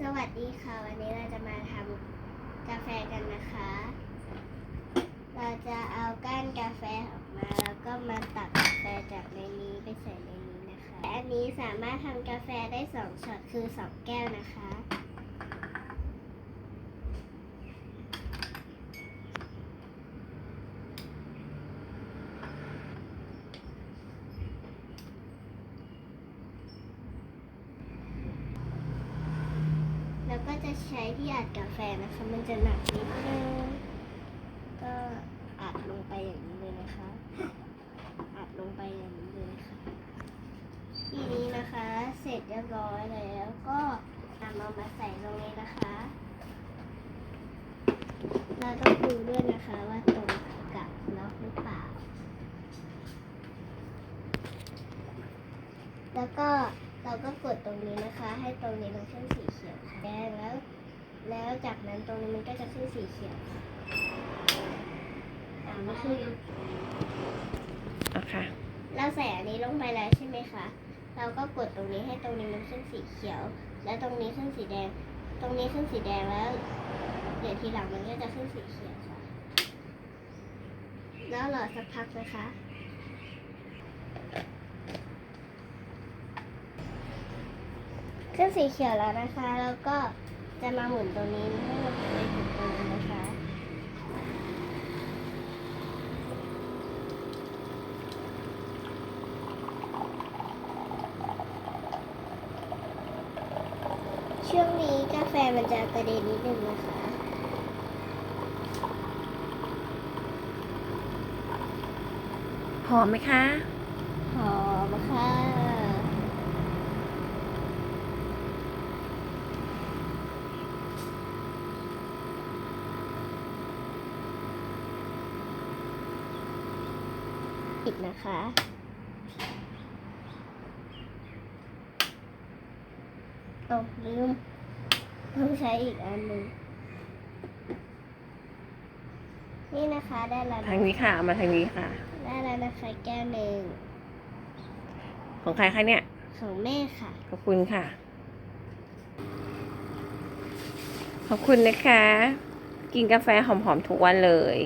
สวัสดีค่ะ วันนี้เราจะมาทำกาแฟกันนะคะ เราจะเอาก้านกาแฟออกมาแล้วก็มาตักกาแฟจากในนี้ไปใส่ในนี้นะคะ อันนี้สามารถทำกาแฟได้สองช็อตคือสองแก้วนะคะ ก็จะใช้ที่อัดกาแฟนะคะ มันจะหนักนิดนึง ก็อัดลงไปอย่างนี้เลยนะคะ อัดลงไปอย่างนี้เลยค่ะ ทีนี้นะคะ เสร็จเรียบร้อยแล้วก็นำเอามาใส่ตรงนี้นะคะ เราต้องดูด้วยนะคะว่าตรงกับล็อกหรือเปล่า แล้วก็ เราก็กดตรงนี้นะคะ ให้ตรงนี้มันขึ้นสีเขียวค่ะแดงแล้ว แล้วจากนั้นตรงนี้มันก็จะขึ้นสีเขียวค่ะอ่าไม่ขึ้นเอาค่ะเราใส่อันนี้ลงไปแล้วใช่ไหมคะ เราก็กดตรงนี้ให้ตรงนี้มันขึ้นสีเขียว แล้วตรงนี้ขึ้นสีแดง ตรงนี้ขึ้นสีแดงแล้ว เดี๋ยวทีหลังมันก็จะขึ้นสีเขียวค่ะ แล้วรอสักพักนะคะ ขึ้นสีเขียวแล้วนะคะ แล้วก็จะมาหมุนตรงนี้ให้มันไปถึงตรงนี้นะคะ ช่วงนี้กาแฟมันจะกระเด็นนิดนึงนะคะหอมไหมคะ หอมค่ะ ปิดนะคะ เอาลืมต้องใช้อีกอันหนึ่งนี่นะคะได้แล้วทางนี้ค่ะเอามาทางนี้ค่ะ ได้แล้วนะคะแก้วหนึ่งของใครคะเนี่ย ของแม่ค่ะ ขอบคุณค่ะ ขอบคุณนะคะ กินกาแฟหอมๆทุกวันเลย